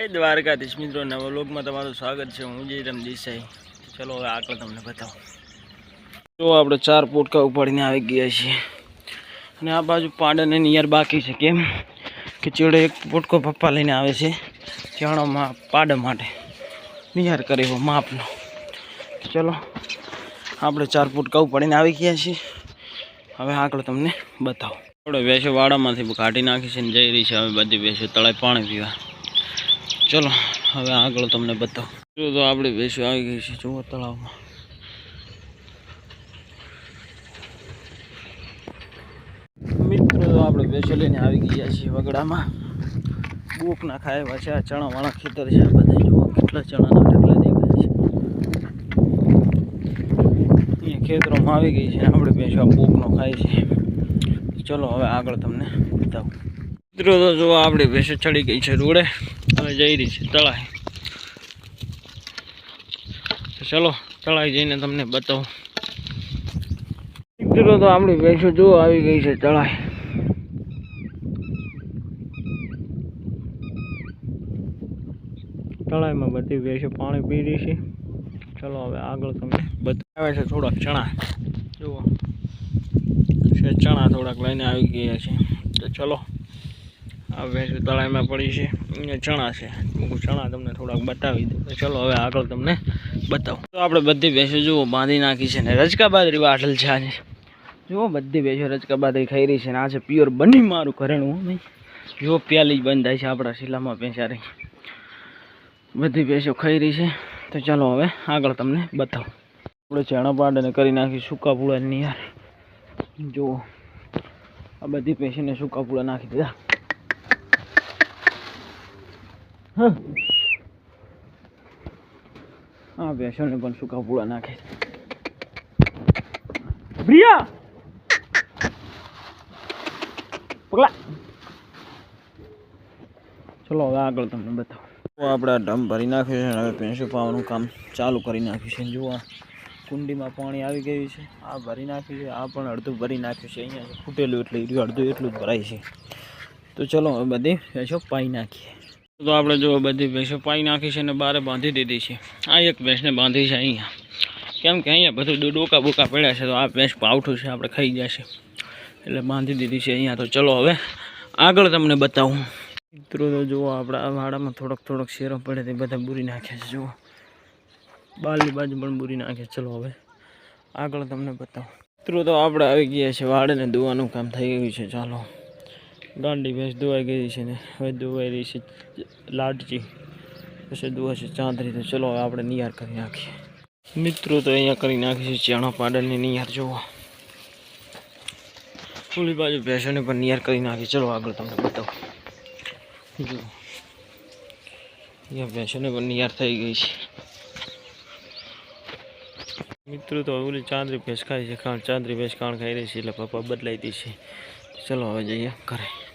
જય દ્વારકાધીશ મિત્રો, નવા લોકમાં તમારું સ્વાગત છે. હું જયરામ દેસાઈ. ચલો હવે આગળ તમને બતાવું. જો આપણે ચાર પોટકા ઉપાડીને આવી ગયા છીએ. અને આ બાજુ પાડને નિયર બાકી છે કેમ? કે ચેડો એક પોટકો પપ્પા લઈને આવે છે ચણોમાં પાડ માટે. નિયર કરે માપનો. ચલો, આપણે ચાર પોટકા ઉપાડીને આવી ગયા છીએ. હવે આગળ તમને બતાવો. આપણે વેસો વાડામાંથી કાઢી નાખી છે ને જઈ રહી છે. હવે બધી વેસો તળાઈ પાણી પીવા. ચલો, હવે આગળ તમને બતાવું. જો તો આપણે ભેંસો આવી ગઈ છે, જુઓ તળાવમાં. મિત્રો, તો આપણે ભેંસો લઈને આવી ગયા છીએ વગડામાં. બૂક ના ખાય છે, આ ચણાવાળા ખેતર છે, આ બધા જુઓ કેટલા ચણાના ઢગલા દેખાય છે. અહીંયા ખેતરોમાં આવી ગઈ છે, આપણે ભેંસો આ ખાય છે. ચલો, હવે આગળ તમને બતાવું. મિત્રો, તો જો આપણી ભેંસો ચડી ગઈ છે રોડે. હવે જઈ રહી છે તળાઈ. ચલો, તળાઈ જઈને તમને બતાવું. મિત્રો, તો આપણી ભેંસો જો આવી ગઈ છે તળાઈ. તળાઈમાં બધી ભેંસો પાણી પી રહી છે. ચલો, હવે આગળ તમને બતાવે છે થોડાક ચણા. જુઓ. છે ચણા થોડાક લઈને આવી ગયા છે. તો ચલો. આ ભેંસ તળાઈમાં પડી છે. અહીંયા ચણા છે. હું ચણા તમને થોડાક બતાવી દઉં. ચલો હવે આગળ તમને બતાવું. તો આપણે બધી ભેંસો જુઓ, બાંધી નાખી છે ને રજકા બાજરી વાટલ છે આજે. જુઓ બધી ભેંસો રજકા બાજરી ખાઈ રહી છે ને આ છે પ્યોર બની મારું ઘરેણું નહીં જુઓ પ્યાલી બંધ થાય છે આપણા શિલામાં ભેંસા રહી બધી ભેંસો ખાઈ રહી છે. તો ચાલો હવે આગળ તમને બતાવું. આપણે ચણા પાડને કરી નાખી સૂકા પૂળાની યાર. જુઓ. આ બધી ભેંસીને સૂકા પૂળા નાખી દીધા. હા. ભેંસોને પણ સુકા પૂળા નાખે પ્રિયા! પગલા. ચલો, હવે આગળ તમને બતાવો. આપણે આ ડમ ભરી નાખ્યું છે હવે ભેંસો પાવાનું કામ ચાલુ કરી નાખ્યું છે. જુઓ કુંડીમાં પાણી આવી ગયું છે. આ ભરી નાખ્યું છે, આ પણ અડધું ભરી નાખ્યું છે. અહીંયા ફૂટેલું એટલે અડધું એટલું જ ભરાય છે. તો ચલો, હવે બધી ભેંસો પાઈ નાખીએ. તો આપણે જો બધી ભેંસો પાઈ નાખી છે અને બારે બાંધી દીધી છે. આ એક ભેંસને બાંધી છે અહીંયા. કેમ કે અહીંયા બધું ડોકા બોકા પડ્યા છે તો આ ભેંસ પાવઠું છે, આપણે ખાઈ જશે એટલે બાંધી દીધી છે અહીંયા તો ચલો હવે આગળ તમને બતાવું. મિત્રો તો જુઓ આપણા આ વાડામાં થોડોક થોડોક શેરો પડે તે બધા બુરી નાખ્યા છે, જુઓ. બાલની બાજુ પણ બુરી નાખે ચલો હવે આગળ તમને બતાવું. મિત્રો તો આપણે આવી ગયા છે વાડને ધોવાનું કામ થઈ ગયું છે, ચાલો. ગાંડી ભેંસ દોવાઈ ગઈ છે ને, હવે દોવાઈ રહી છે લાડજી. પછી ધોવાશે ચાંદરી. તો ચલો હવે આપણે નિયાર કરી નાખીએ. મિત્રો તો અહીંયા કરી નાખીએ છીએ ચણા પાડલની નિયાર જોવા. ઓલી બાજુ ભેંસોને પણ નિયાર કરી નાખી. ચલો આગળ તમને બતાવો. જુઓ. અહીંયા ભેંસોને પણ નિયાર થઈ ગઈ છે. મિત્રો તો ઓલી ચાંદરી ભેંસ ખાય છે, ખાણ ચાંદરી ભેંસ ખાણ ખાઈ રહી છે, એટલે પપ્પા બદલાઈ દે છે. ચલો હવે જઈએ ઘરે.